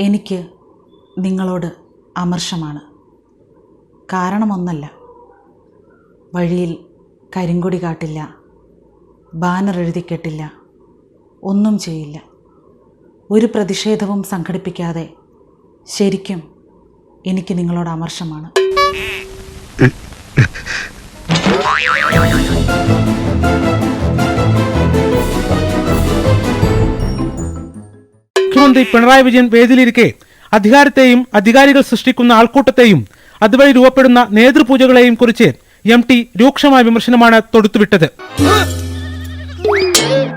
എനിക്ക് നിങ്ങളോട് അമർഷമാണ്. കാരണമൊന്നല്ല. വഴിയിൽ കരിങ്കൊടി കാട്ടില്ല. ബാനർ എഴുതിക്കെട്ടില്ല ഒന്നും ചെയ്യില്ല. ഒരു പ്രതിഷേധവും സംഘടിപ്പിക്കാതെ ശരിക്കും എനിക്ക് നിങ്ങളോട് അമർഷമാണ്. മുഖ്യമന്ത്രി പിണറായി വിജയൻ വേദിയിലിരിക്കെ അധികാരത്തെയും അധികാരികൾ സൃഷ്ടിക്കുന്ന ആൾക്കൂട്ടത്തെയും അതുവഴി രൂപപ്പെടുന്ന നേതൃപൂജകളെയും കുറിച്ച് എം ടി രൂക്ഷമായ വിമർശനമാണ് തൊടുത്തുവിട്ടത്.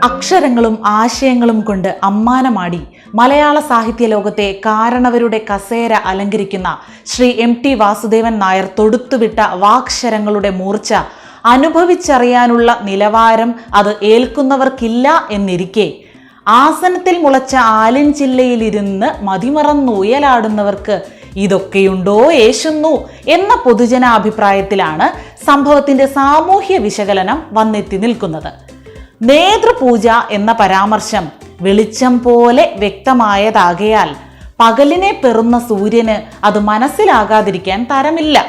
അക്ഷരങ്ങളും ആശയങ്ങളും കൊണ്ട് അമ്മാനമാടി മലയാള സാഹിത്യ ലോകത്തെ കാരണവരുടെ കസേര അലങ്കരിക്കുന്ന ശ്രീ എം ടി വാസുദേവൻ നായർ തൊടുത്തുവിട്ട വാക്ഷരങ്ങളുടെ മൂർച്ച അനുഭവിച്ചറിയാനുള്ള നിലവാരം അത് ഏൽക്കുന്നവർക്കില്ല എന്നിരിക്കെ ആസനത്തിൽ മുളച്ച ആലിൻ ചില്ലയിലിരുന്ന് മതിമറന്നുയലാടുന്നവർക്ക് ഇതൊക്കെയുണ്ടോ യേശുന്നു എന്ന പൊതുജനാഭിപ്രായത്തിലാണ് സംഭവത്തിന്റെ സാമൂഹ്യ വിശകലനം വന്നെത്തി നിൽക്കുന്നത്. നേതൃപൂജ എന്ന പരാമർശം വെളിച്ചം പോലെ വ്യക്തമായതാകയാൽ പകലിനെ പെറുന്ന സൂര്യന് അത് മനസ്സിലാകാതിരിക്കാൻ തരമില്ല.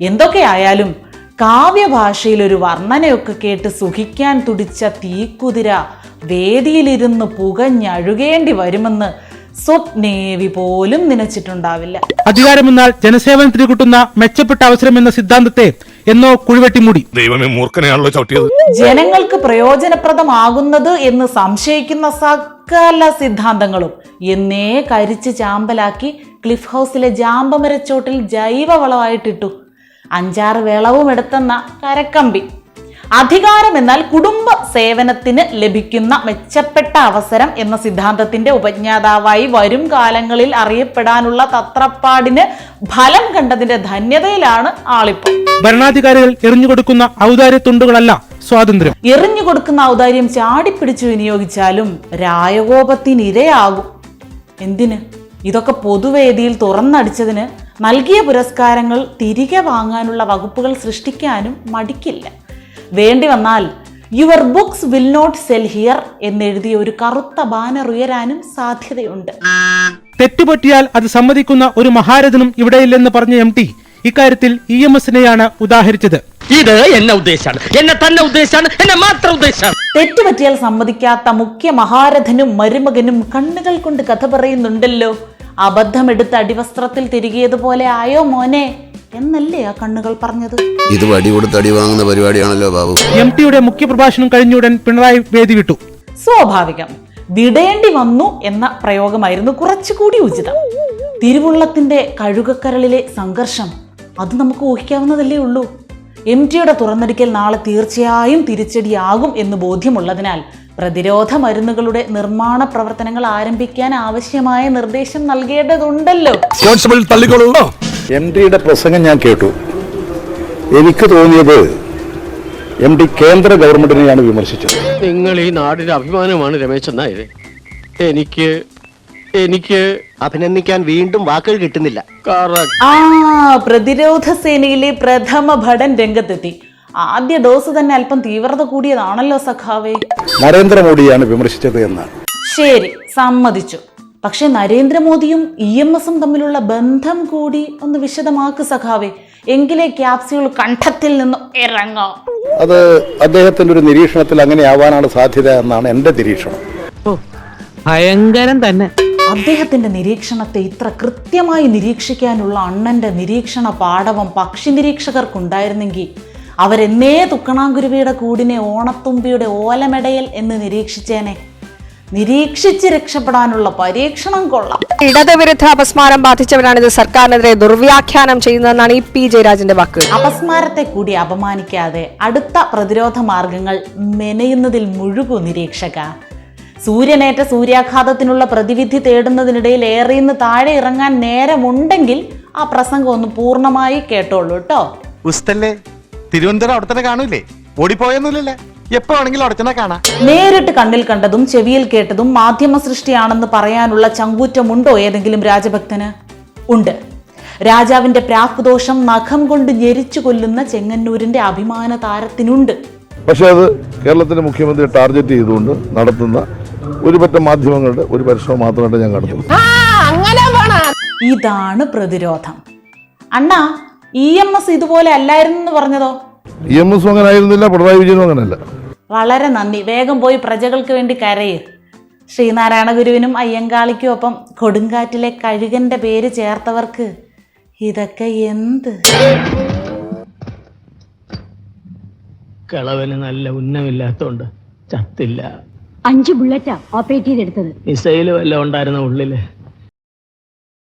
എന്തൊക്കെയായാലും കാവ്യഭാഷയിൽ ഒരു വർണനയൊക്കെ കേട്ട് സുഖിക്കാൻ തുടിച്ച തീക്കുതിര വേദിയിലിരുന്ന് പുകഞ്ഞഴുകേണ്ടി വരുമെന്ന് സ്വപ്നേവി പോലും നനച്ചിട്ടുണ്ടാവില്ല. അധികാരമെന്നാൽ ജനസേവനത്തിന് കിട്ടുന്ന മെച്ചപ്പെട്ട അവസരം എന്ന സിദ്ധാന്തത്തെ എന്നോ കുഴിവെട്ടിമൂടി ദൈവമേ മൂർഖനെയാണല്ലോ ചവിട്ടിയത്. ജനങ്ങൾക്ക് പ്രയോജനപ്രദമാകുന്നത് എന്ന് സംശയിക്കുന്ന സകല സിദ്ധാന്തങ്ങളും എന്നേ കരിച്ച് ചാമ്പലാക്കി ക്ലിഫ് ഹൗസിലെ ജാമ്പമരച്ചോട്ടിൽ ജൈവവളമായിട്ടിട്ടു. അഞ്ചാറ് വിളവും എടുത്തെന്ന കരക്കമ്പി. അധികാരം എന്നാൽ കുടുംബ സേവനത്തിന് ലഭിക്കുന്ന മെച്ചപ്പെട്ട അവസരം എന്ന സിദ്ധാന്തത്തിന്റെ ഉപജ്ഞാതാവായി വരും കാലങ്ങളിൽ അറിയപ്പെടാനുള്ള തത്രപ്പാടിന് ഫലം കണ്ടതിന്റെ ധന്യതയിലാണ് ആളിപ്പം. ഭരണാധികാരികൾ എറിഞ്ഞുകൊടുക്കുന്ന ഔദാര്യത്തുണ്ടുകളല്ല സ്വാതന്ത്ര്യം. എറിഞ്ഞു കൊടുക്കുന്ന ഔദാര്യം ചാടിപ്പിടിച്ചു വിനിയോഗിച്ചാലും രായകോപത്തിനിരയാകും. എന്തിന്? ഇതൊക്കെ പൊതുവേദിയിൽ തുറന്നടിച്ചതിന് നൽകിയ പുരസ്കാരങ്ങൾ തിരികെ വാങ്ങാനുള്ള വകുപ്പുകൾ സൃഷ്ടിക്കാനും മടിക്കില്ല. വേണ്ടി വന്നാൽ your books will not sell here എന്നെഴുതിയ ഒരു കറുത്ത ബാനർ ഉയരാനും സാധ്യതയുണ്ട്. തെറ്റുപറ്റിയാൽ അത് സമ്മതിക്കുന്ന ഒരു മഹാരഥനും ഇവിടെയില്ലെന്ന് പറഞ്ഞ എം ടി ഇക്കാര്യത്തിൽ ഇ എം എസിനെയാണ് ഉദാഹരിച്ചത്. ഇത് എന്നെ ഉദ്ദേശാണ്. എന്നെ തന്നെ ഉദ്ദേശാണ്. എന്നെ മാത്രം ഉദ്ദേശാണ്. തെറ്റുപറ്റിയാൽ സമ്മതിക്കാത്ത മുഖ്യ മഹാരഥനും മരുമകനും കണ്ണുകൾ കൊണ്ട് കഥ പറയുന്നുണ്ടല്ലോ. അബദ്ധമെടുത്ത് അടിവസ്ത്രത്തിൽ തിരികിയതുപോലെ ആയോ മോനെ? എന്നല്ലേ ആ കണ്ണുകൾ പറഞ്ഞത്? ഇത് വടി കൊടുത്ത് അടി വാങ്ങുന്ന പരിപാടിയാണല്ലോ ബാബു. എം ടിയുടെ മുഖ്യപ്രഭാഷണം കഴിഞ്ഞുടൻ പിണറായി വേദി വിട്ടു സ്വാഭാവികം. വിടേണ്ടി വന്നു എന്ന പ്രയോഗമായിരുന്നു കുറച്ചുകൂടി ഉചിതം. തിരുവുള്ളത്തിന്റെ കഴുകക്കരളിലെ സംഘർഷം അത് നമുക്ക് ഊഹിക്കാവുന്നതല്ലേ ഉള്ളൂ. എം ടിയുടെ തുറന്നടിക്കൽ നാളെ തീർച്ചയായും തിരിച്ചടിയാകും എന്ന് ബോധ്യമുള്ളതിനാൽ പ്രതിരോധ മരുന്നുകളുടെ നിർമ്മാണ പ്രവർത്തനങ്ങൾ ആരംഭിക്കാൻ ആവശ്യമായ നിർദ്ദേശം നൽകേണ്ടതുണ്ടല്ലോ. എം ഡിയുടെ പ്രസംഗം ഞാൻ കേട്ടു. എനിക്ക് തോന്നിയത് എം ഡി കേന്ദ്ര ഗവൺമെന്റിനെയാണ് വിമർശിച്ചത്. നിങ്ങൾ ഈ നാടിന്റെ അഭിമാനമാണ് രമേശ് നായർ എനിക്ക് എനിക്ക് അഭിനന്ദിക്കാൻ വീണ്ടും വാക്കുകൾ കിട്ടുന്നില്ല. Correct. ആ പ്രതിരോധ സേനയിലെ പ്രഥമ ഭടൻ രംഗത്തെത്തി. ആദ്യ ഡോസ് തന്നെ അല്പം തീവ്രത കൂടിയതാണല്ലോ സഖാവേ. നരേന്ദ്രമോദിയാണ് വിമർശിച്ചത് എന്നാണ് ശരി സമ്മതിച്ചു. പക്ഷെ നരേന്ദ്രമോദിയും ഇ എം എസും തമ്മിലുള്ള ബന്ധം കൂടി ഒന്ന് വിശദമാക്ക് സഖാവേ. എങ്കിലേ ക്യാപ്സ്യൂൾ കണ്ഠത്തിൽ നിന്നും ഇറങ്ങാം. അത് അദ്ദേഹത്തിന്റെ ഒരു നിരീക്ഷണത്തിൽ അങ്ങനെ ആവാനാണ് സാധ്യത എന്നാണ് എന്റെ നിരീക്ഷണം. ഭയങ്കരം തന്നെ. അദ്ദേഹത്തിന്റെ നിരീക്ഷണത്തെ ഇത്ര കൃത്യമായി നിരീക്ഷിക്കാനുള്ള അണ്ണന്റെ നിരീക്ഷണ പാടവം പക്ഷി നിരീക്ഷകർക്കുണ്ടായിരുന്നെങ്കിൽ അവരെന്നേ തുക്കണാങ്കുരുവിയുടെ കൂടിനെ ഓണത്തുമ്പിയുടെ ഓലമെടയൽ എന്ന് നിരീക്ഷിച്ചേനെ. നിരീക്ഷിച്ച് രക്ഷപ്പെടാനുള്ള പരീക്ഷണം കൊള്ളാം. ഇടതുവിരുദ്ധ അപസ്മാരം ബാധിച്ചവരാണിത്. സർക്കാരിനെതിരെ ദുർവ്യാഖ്യാനം ചെയ്യുന്നതെന്നാണ് ഈ പി ജയരാജന്റെ വാക്കുകൾ അപസ്മാരത്തെ കൂടി അപമാനിക്കാതെ അടുത്ത പ്രതിരോധ മാർഗങ്ങൾ മെനയുന്നതിൽ മുഴുകു നിരീക്ഷക. സൂര്യനേറ്റ സൂര്യാഘാതത്തിനുള്ള പ്രതിവിധി തേടുന്നതിനിടയിൽ ഏറിയുന്ന താഴെ ഇറങ്ങാൻ നേരമുണ്ടെങ്കിൽ ആ പ്രസംഗം ഒന്ന് പൂർണമായി കേട്ടോളൂ കേട്ടോ. ഉസ്തല്ലേ? തിരുവനന്തപുരം അവിടെ തന്നെ കാണൂലേ ഓടിപ്പോയൊന്നുമില്ലല്ലേ? കാണാം. നേരിട്ട് കണ്ണിൽ കണ്ടതും ചെവിയിൽ കേട്ടതും മാധ്യമ സൃഷ്ടിയാണെന്ന് പറയാനുള്ള ചങ്കൂറ്റമുണ്ടോ ഏതെങ്കിലും രാജഭക്തന്? ഉണ്ട്. രാജാവിന്റെ പ്രാക്കുദോഷം നഖം കൊണ്ട് ഞെരിച്ചു കൊല്ലുന്ന ചെങ്ങന്നൂരിന്റെ അഭിമാന താരത്തിനുണ്ട് പക്ഷേ അത് കേരളത്തിന്റെ മുഖ്യമന്ത്രി ടാർഗറ്റ് ചെയ്തുകൊണ്ട് നടത്തുന്ന ഒരു പറ്റം മാധ്യമങ്ങളുടെ ഒരു പരിശ്രമം മാത്രമായിട്ട് ഞാൻ കടന്നു. അങ്ങനെ ഇതാണ് പ്രതിരോധം. അണ്ണാ ഇ എം എസ് ഇതുപോലെ അല്ലായിരുന്നു എന്ന് പറഞ്ഞതോ? ഇ എം എസ് അങ്ങനെ ആയിരുന്നില്ല പിണറായി വിജയനും അങ്ങനല്ല. വളരെ നന്ദി. വേഗം പോയി പ്രജകൾക്ക് വേണ്ടി കരയ്. ശ്രീനാരായണ ഗുരുവിനും അയ്യങ്കാളിക്കും ഒപ്പം കൊടുങ്കാറ്റിലെ കഴുകന്റെ പേര് ചേർത്തവർക്ക് ഇതൊക്കെ എന്ത്? കളവന് നല്ല ഉന്നമില്ലാത്തോണ്ട് ചത്തില്ല. അഞ്ച് ബുള്ളറ്റാ ഓപ്പറേറ്റ് ചെയ്തെടുത്തത്. മിസൈൽ വല്ല ഉണ്ടായിരുന്ന ഉള്ളിൽ?